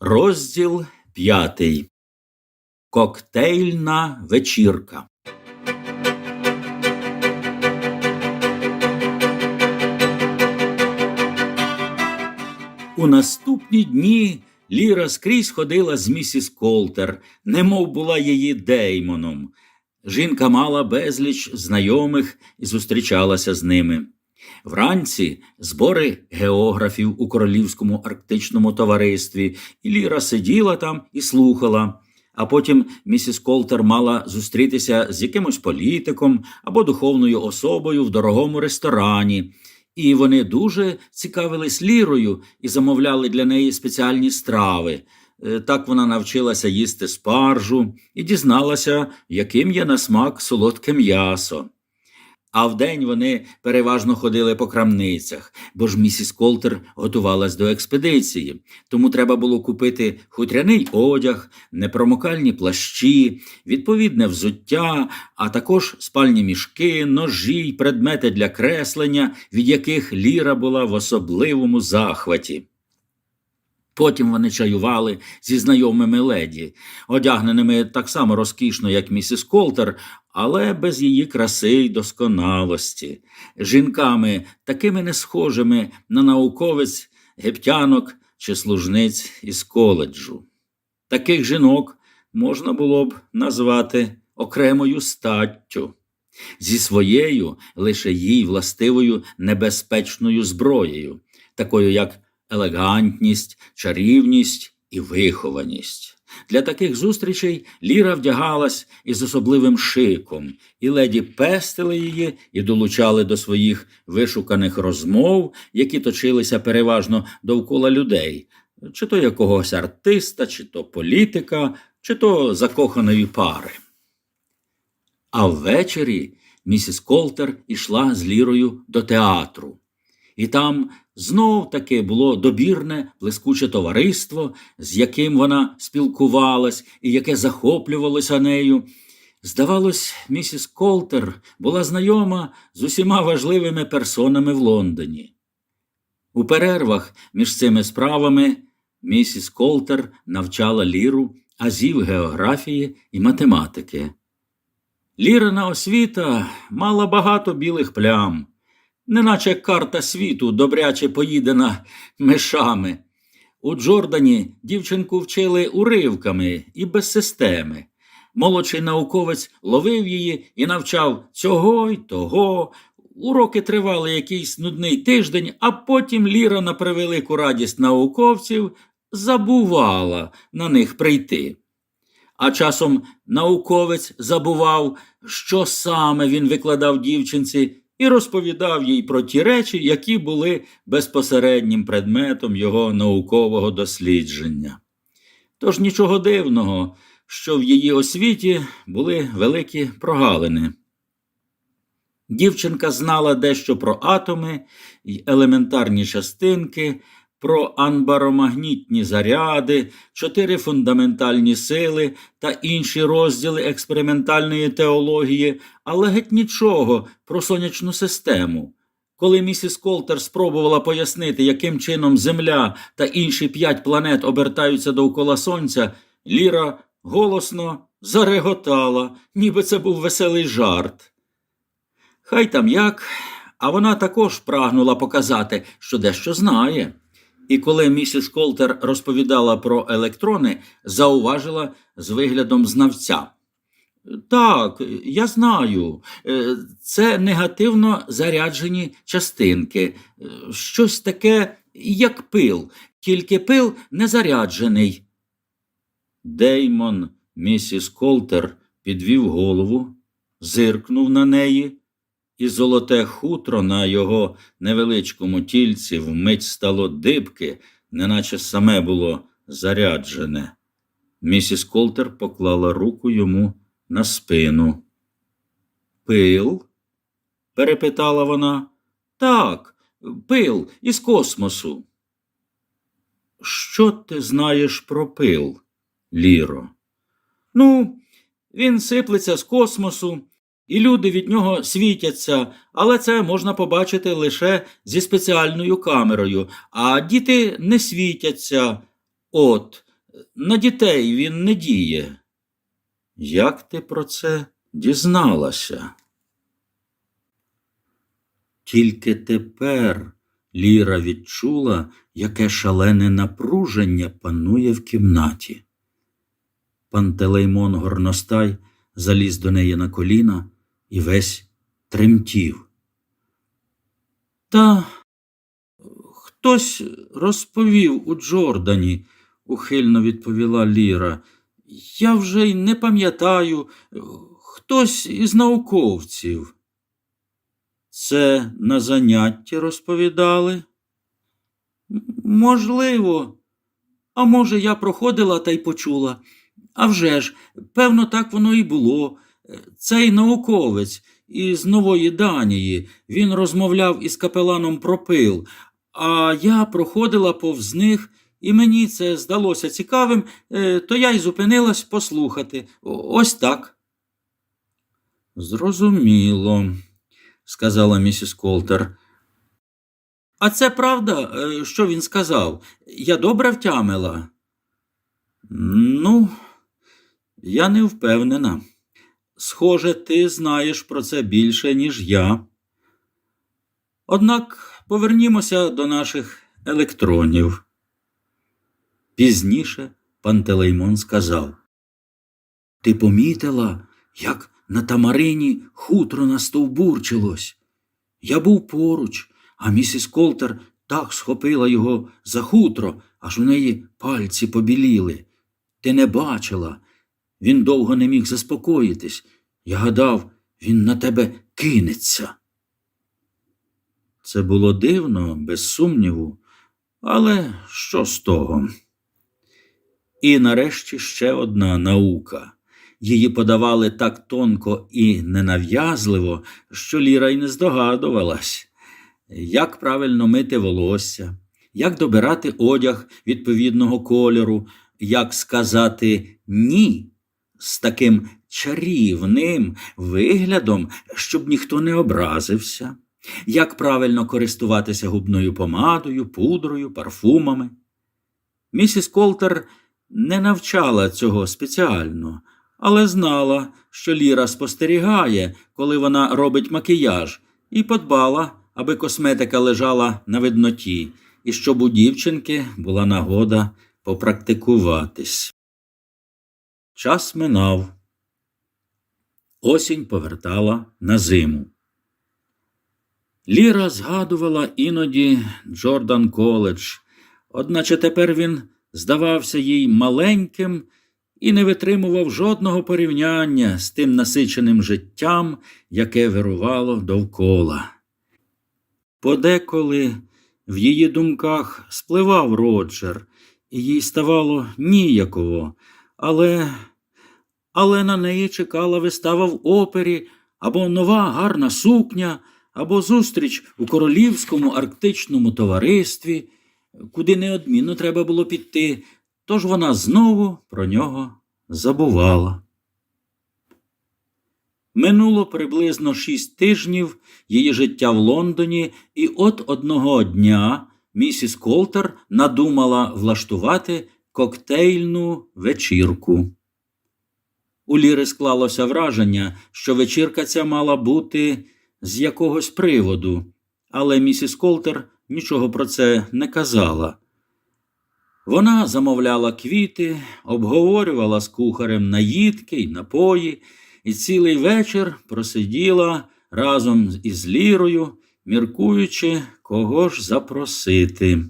Розділ п'ятий. Коктейльна вечірка. У наступні дні Ліра скрізь ходила з місіс Колтер, немов була її деймоном. Жінка мала безліч знайомих і зустрічалася з ними. Вранці збори географів у Королівському арктичному товаристві, і Ліра сиділа там і слухала. А потім місіс Колтер мала зустрітися з якимось політиком або духовною особою в дорогому ресторані. І вони дуже цікавились Лірою і замовляли для неї спеціальні страви. Е, Так вона навчилася їсти спаржу і дізналася, яким є на смак солодке м'ясо. А вдень вони переважно ходили по крамницях, бо ж місіс Колтер готувалась до експедиції, тому треба було купити хутряний одяг, непромокальні плащі, відповідне взуття, а також спальні мішки, ножі й предмети для креслення, від яких Ліра була в особливому захваті. Потім вони чаювали зі знайомими леді, одягненими так само розкішно, як місіс Колтер, але без її краси й досконалості, жінками, такими не схожими на науковець, гептянок чи служниць із коледжу. Таких жінок можна було б назвати окремою статтю, зі своєю лише їй властивою небезпечною зброєю, такою як елегантність, чарівність і вихованість. Для таких зустрічей Ліра вдягалась із особливим шиком, і леді пестили її і долучали до своїх вишуканих розмов, які точилися переважно довкола людей, чи то якогось артиста, чи то політика, чи то закоханої пари. А ввечері місіс Колтер ішла з Лірою до театру. І там знов таки було добірне, блискуче товариство, з яким вона спілкувалась і яке захоплювалося нею. Здавалось, місіс Колтер була знайома з усіма важливими персонами в Лондоні. У перервах між цими справами місіс Колтер навчала Ліру азів географії і математики. Лірина освіта мала багато білих плям неначе карта світу добряче поїдена мишами. У Джордані дівчинку вчили уривками і без системи. Молодший науковець ловив її і навчав цього й того. Уроки тривали якийсь нудний тиждень, а потім Ліра на превелику радість науковців забувала на них прийти. А часом науковець забував, що саме він викладав дівчинці, і розповідав їй про ті речі, які були безпосереднім предметом його наукового дослідження. Тож нічого дивного, що в її освіті були великі прогалини. Дівчинка знала дещо про атоми й елементарні частинки, про анбаромагнітні заряди, чотири фундаментальні сили та інші розділи експериментальної теології, але геть нічого про сонячну систему. Коли місіс Колтер спробувала пояснити, яким чином Земля та інші п'ять планет обертаються довкола Сонця, Ліра голосно зареготала, ніби це був веселий жарт. Хай там як, а вона також прагнула показати, що дещо знає. І коли місіс Колтер розповідала про електрони, зауважила з виглядом знавця. Так, я знаю, Е, це негативно заряджені частинки, Е, щось таке, як пил, тільки пил не заряджений. Деймон місіс Колтер підвів голову, зиркнув на неї і золоте хутро на його невеличкому тільці вмить стало дибки, неначе саме було заряджене. Місіс Колтер поклала руку йому на спину. Пил? перепитала вона. Так, пил із космосу. Що ти знаєш про пил, Ліро? Ну, він сиплеться з космосу, і люди від нього світяться, але це можна побачити лише зі спеціальною камерою, а діти не світяться. От, На дітей він не діє. Як ти про це дізналася? Тільки тепер Ліра відчула, яке шалене напруження панує в кімнаті. Пантелеймон горностай заліз до неї на коліна і весь тремтів. Та хтось розповів у Джордані, ухильно відповіла Ліра. Я вже й не пам'ятаю, хтось із науковців. Це на занятті розповідали? Можливо. А може, я проходила та й почула. А вже ж, певно, так воно і було. Цей науковець із Нової Данії, він розмовляв із капеланом про пил, а я проходила повз них, і мені це здалося цікавим, е, то я й зупинилась послухати. Ось так. Зрозуміло, сказала місіс Колтер. А це правда, е, що він сказав? Я добре втямила? Ну, я не впевнена. Схоже, ти знаєш про це більше, ніж я. Однак повернімося до наших електронів. Пізніше Пантелеймон сказав: Ти помітила, як на тамарині хутро настовбурчилось? Я був поруч, а місіс Колтер так схопила його за хутро, аж у неї пальці побіліли. Ти не бачила. Він довго не міг заспокоїтись. Я гадав, він на тебе кинеться. Це було дивно, без сумніву, але що з того? І нарешті ще одна наука. Її подавали так тонко і ненав'язливо, що Ліра й не здогадувалась, як правильно мити волосся, як добирати одяг відповідного кольору, як сказати ні з таким чарівним виглядом, щоб ніхто не образився, як правильно користуватися губною помадою, пудрою, парфумами. Місіс Колтер не навчала цього спеціально, але знала, що Ліра спостерігає, коли вона робить макіяж, і подбала, аби косметика лежала на видноті, і щоб у дівчинки була нагода попрактикуватись. Час минав. Осінь повертала на зиму. Ліра згадувала іноді Джордан Коледж, одначе тепер він здавався їй маленьким і не витримував жодного порівняння з тим насиченим життям, яке вирувало довкола. Подеколи в її думках спливав Роджер, і їй ставало ніяково, але, але на неї чекала вистава в опері або нова гарна сукня, або зустріч у королівському арктичному товаристві, куди неодмінно треба було піти, тож вона знову про нього забувала. Минуло приблизно шість тижнів її життя в Лондоні, і от одного дня місіс Колтер надумала влаштувати коктейльну вечірку. У Ліри склалося враження, що вечірка ця мала бути з якогось приводу, але місіс Колтер нічого про це не казала. Вона замовляла квіти, обговорювала з кухарем наїдки й напої, і цілий вечір просиділа разом із Лірою, міркуючи, кого ж запросити.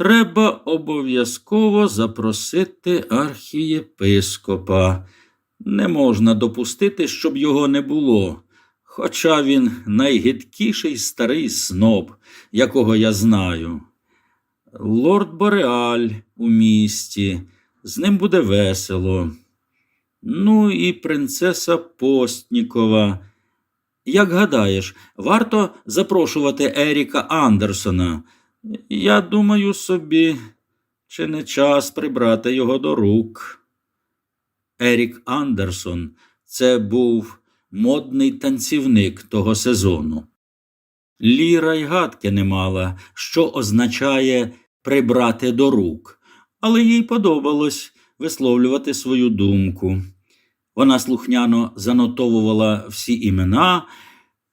Треба обов'язково запросити архієпископа. Не можна допустити, щоб його не було, хоча він найгидкіший старий сноб, якого я знаю. Лорд Бореаль у місті, з ним буде весело. Ну і принцеса Постнікова. Як гадаєш, варто запрошувати Еріка Андерсона. Я думаю собі, чи не час прибрати його до рук. Ерік Андерсон це був модний танцівник того сезону. Ліра й гадки не мала, що означає прибрати до рук, але їй подобалось висловлювати свою думку. Вона слухняно занотовувала всі імена,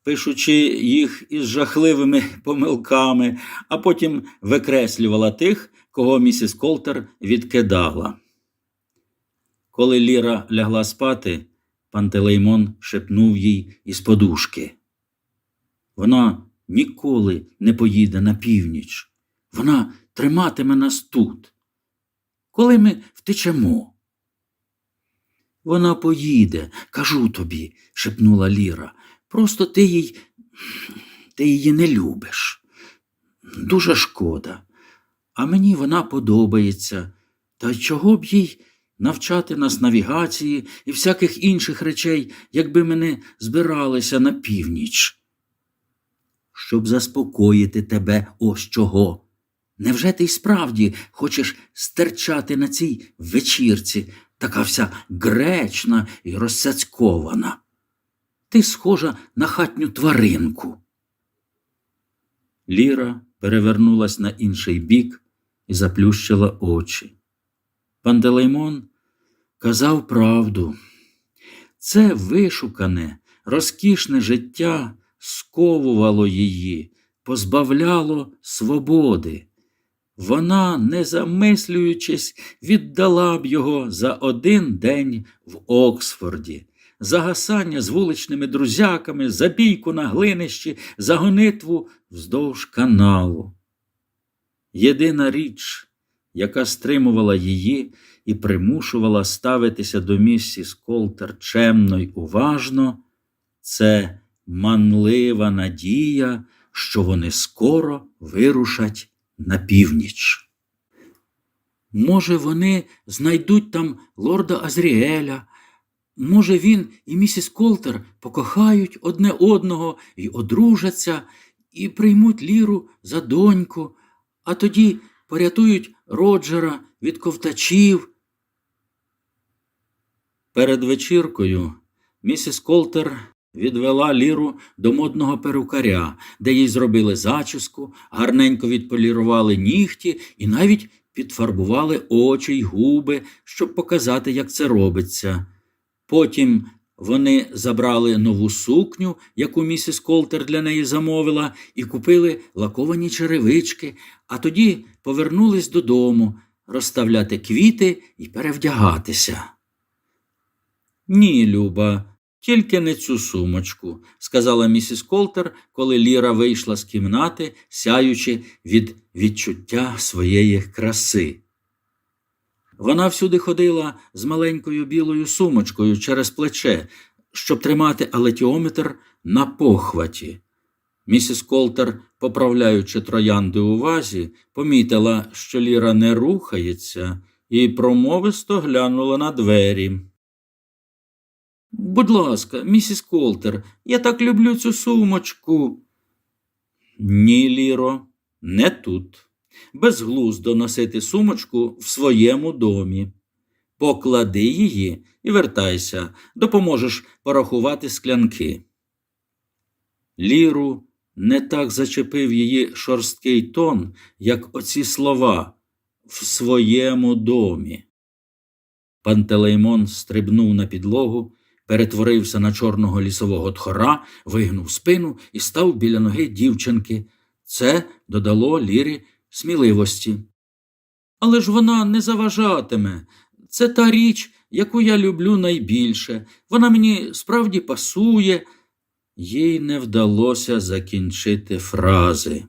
пишучи їх із жахливими помилками, а потім викреслювала тих, кого місіс Колтер відкидала. Коли Ліра лягла спати, Пантелеймон шепнув їй із подушки. Вона ніколи не поїде на північ. Вона триматиме нас тут. Коли ми втечемо. Вона поїде, кажу тобі, шепнула Ліра. Просто ти їй ти її не любиш. Дуже шкода. А мені вона подобається. Та чого б їй навчати нас навігації і всяких інших речей, якби ми не збиралися на північ? Щоб заспокоїти тебе ось чого. Невже ти й справді хочеш стерчати на цій вечірці, така вся гречна і розсяцькована? Ти схожа на хатню тваринку. Ліра перевернулась на інший бік і заплющила очі. Пантелеймон казав правду. Це вишукане, розкішне життя сковувало її, позбавляло свободи. Вона, не замислюючись, віддала б його за один день в Оксфорді, за гасання з вуличними друзяками, за бійку на глинищі, за гонитву вздовж каналу. Єдина річ, яка стримувала її і примушувала ставитися до місіс Колтер чемно й уважно, це манлива надія, що вони скоро вирушать на північ. Може, вони знайдуть там лорда Азріеля, може, він і місіс Колтер покохають одне одного і одружаться, і приймуть ліру за доньку, а тоді порятують Роджера від ковтачів. Перед вечіркою місіс Колтер відвела ліру до модного перукаря, де їй зробили зачіску, гарненько відполірували нігті і навіть підфарбували очі й губи, щоб показати, як це робиться. Потім вони забрали нову сукню, яку місіс Колтер для неї замовила, і купили лаковані черевички, а тоді повернулись додому розставляти квіти і перевдягатися. Ні, Люба, тільки не цю сумочку, сказала місіс Колтер, коли Ліра вийшла з кімнати, сяючи від відчуття своєї краси. Вона всюди ходила з маленькою білою сумочкою через плече, щоб тримати алетіометр на похваті. Місіс Колтер, поправляючи троянди у вазі, помітила, що Ліра не рухається, і промовисто глянула на двері. Будь ласка, місіс Колтер, я так люблю цю сумочку. Ні, Ліро, не тут. Безглуздо носити сумочку в своєму домі. Поклади її і вертайся, допоможеш порахувати склянки. Ліру не так зачепив її шорсткий тон, як оці слова в своєму домі. Пантелеймон стрибнув на підлогу, перетворився на чорного лісового тхора, вигнув спину і став біля ноги дівчинки. Це додало Лірі сміливості. Але ж вона не заважатиме. Це та річ, яку я люблю найбільше. Вона мені справді пасує. Їй не вдалося закінчити фрази.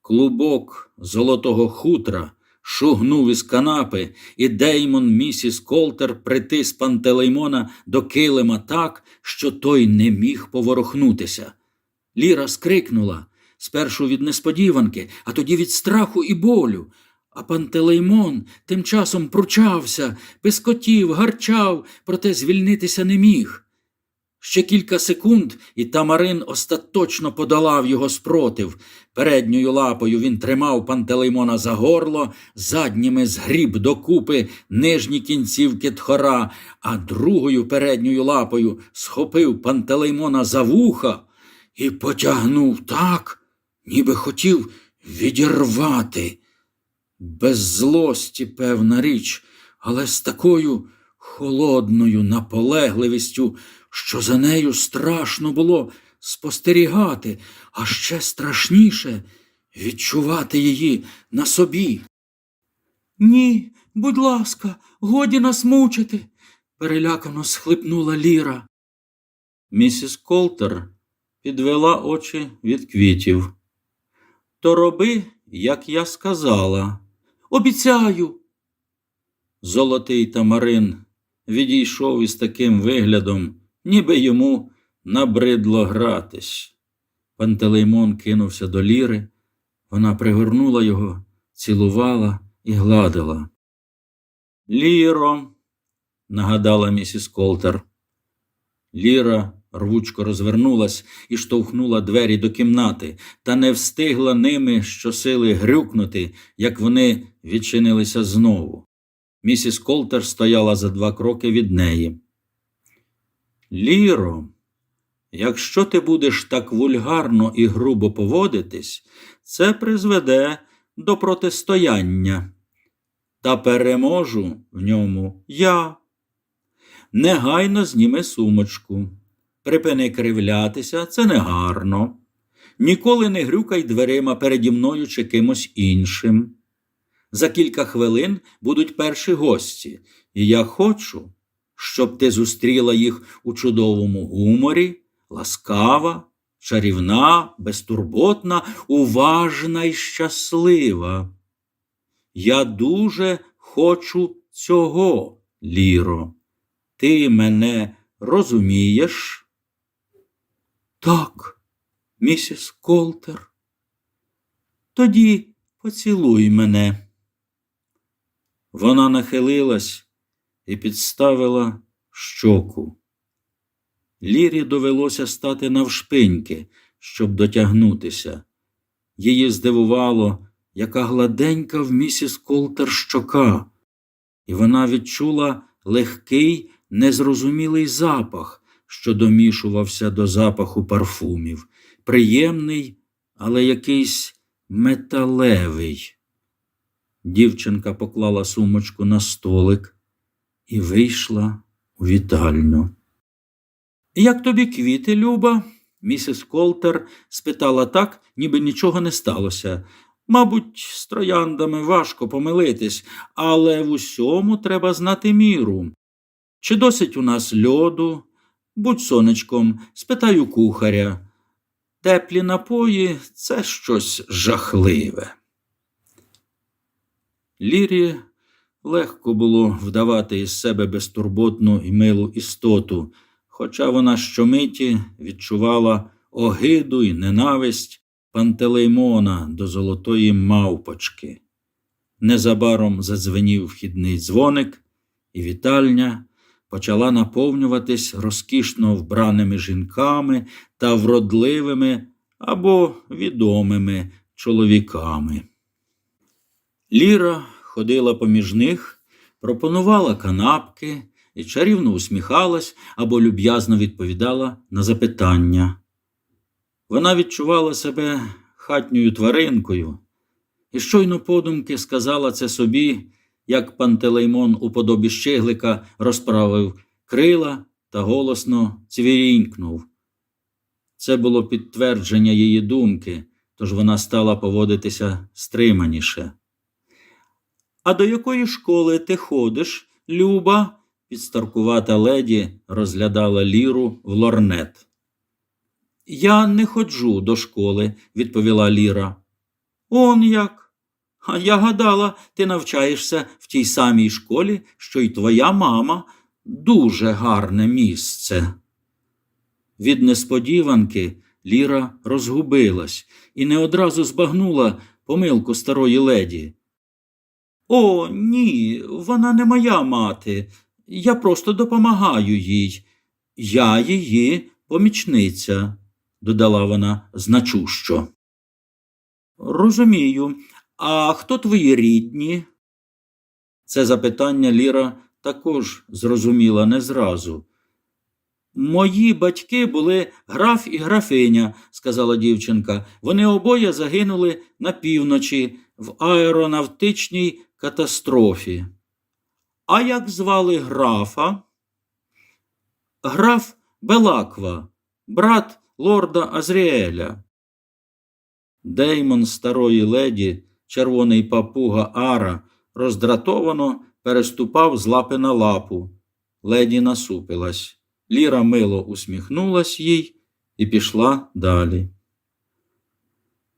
Клубок золотого хутра шугнув із канапи, і Деймон місіс Колтер притис Пантелеймона до килима так, що той не міг поворухнутися. Ліра скрикнула спершу від несподіванки, а тоді від страху і болю. А Пантелеймон тим часом пручався, пискотів, гарчав, проте звільнитися не міг. Ще кілька секунд, і Тамарин остаточно подолав його спротив. Передньою лапою він тримав Пантелеймона за горло, задніми згріб докупи нижні кінцівки тхора, а другою передньою лапою схопив Пантелеймона за вуха і потягнув так, ніби хотів відірвати. Без злості, певна річ, але з такою холодною наполегливістю, що за нею страшно було спостерігати, а ще страшніше відчувати її на собі. Ні, будь ласка, годі нас мучити, перелякано схлипнула Ліра. Місіс Колтер підвела очі від квітів. То роби, як я сказала. Обіцяю. Золотий Тамарин відійшов із таким виглядом, ніби йому набридло гратись. Пантелеймон кинувся до ліри, вона пригорнула його, цілувала і гладила. Ліро, нагадала місіс Колтер. Ліра рвучко розвернулась і штовхнула двері до кімнати, та не встигла ними щосили грюкнути, як вони відчинилися знову. Місіс Колтер стояла за два кроки від неї. Ліро, якщо ти будеш так вульгарно і грубо поводитись, це призведе до протистояння. Та переможу в ньому я. Негайно зніми сумочку. Припини кривлятися, це негарно. Ніколи не грюкай дверима переді мною чи кимось іншим. За кілька хвилин будуть перші гості, і я хочу, щоб ти зустріла їх у чудовому гуморі, ласкава, чарівна, безтурботна, уважна і щаслива. Я дуже хочу цього, Ліро. Ти мене розумієш? Так, місіс Колтер. Тоді поцілуй мене. Вона нахилилась і підставила щоку. Лірі довелося стати навшпиньки, щоб дотягнутися. Її здивувало, яка гладенька в місіс Колтер щока, і вона відчула легкий, незрозумілий запах, що домішувався до запаху парфумів, приємний, але якийсь металевий. Дівчинка поклала сумочку на столик і вийшла у вітальню. Як тобі квіти, Люба? Місіс Колтер спитала так, ніби нічого не сталося. Мабуть, з трояндами важко помилитись, але в усьому треба знати міру. Чи досить у нас льоду? Будь сонечком, спитай у кухаря. Теплі напої це щось жахливе. Лірі легко було вдавати із себе безтурботну і милу істоту, хоча вона щомиті відчувала огиду і ненависть пантелеймона до золотої мавпочки. Незабаром задзвенів вхідний дзвоник, і вітальня почала наповнюватись розкішно вбраними жінками та вродливими або відомими чоловіками. Ліра ходила поміж них, пропонувала канапки і чарівно усміхалась або люб'язно відповідала на запитання. Вона відчувала себе хатньою тваринкою і щойно подумки сказала це собі, як пантелеймон у подобі щеглика розправив крила та голосно цвірінькнув. Це було підтвердження її думки, тож вона стала поводитися стриманіше. А до якої школи ти ходиш, Люба? Підстаркувата леді розглядала ліру в лорнет. Я не ходжу до школи, відповіла Ліра. Он як? А я гадала, ти навчаєшся в тій самій школі, що й твоя мама. Дуже гарне місце. Від несподіванки Ліра розгубилась і не одразу збагнула помилку старої леді. О, ні, вона не моя мати. Я просто допомагаю їй. Я її помічниця, додала вона значущо. Розумію, а хто твої рідні? Це запитання Ліра також зрозуміла не зразу. Мої батьки були граф і графиня, сказала дівчинка. Вони обоє загинули на півночі, в аеронавтичній катастрофі. А як звали графа? Граф Белаква, брат лорда Азріеля. Деймон старої леді, червоний папуга Ара, роздратовано переступав з лапи на лапу. Леді насупилась. Ліра мило усміхнулась їй і пішла далі.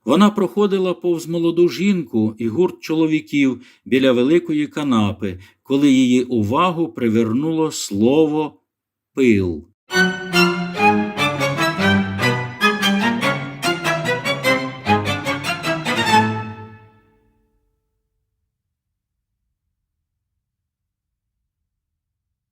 Вона проходила повз молоду жінку і гурт чоловіків біля великої канапи, коли її увагу привернуло слово пил.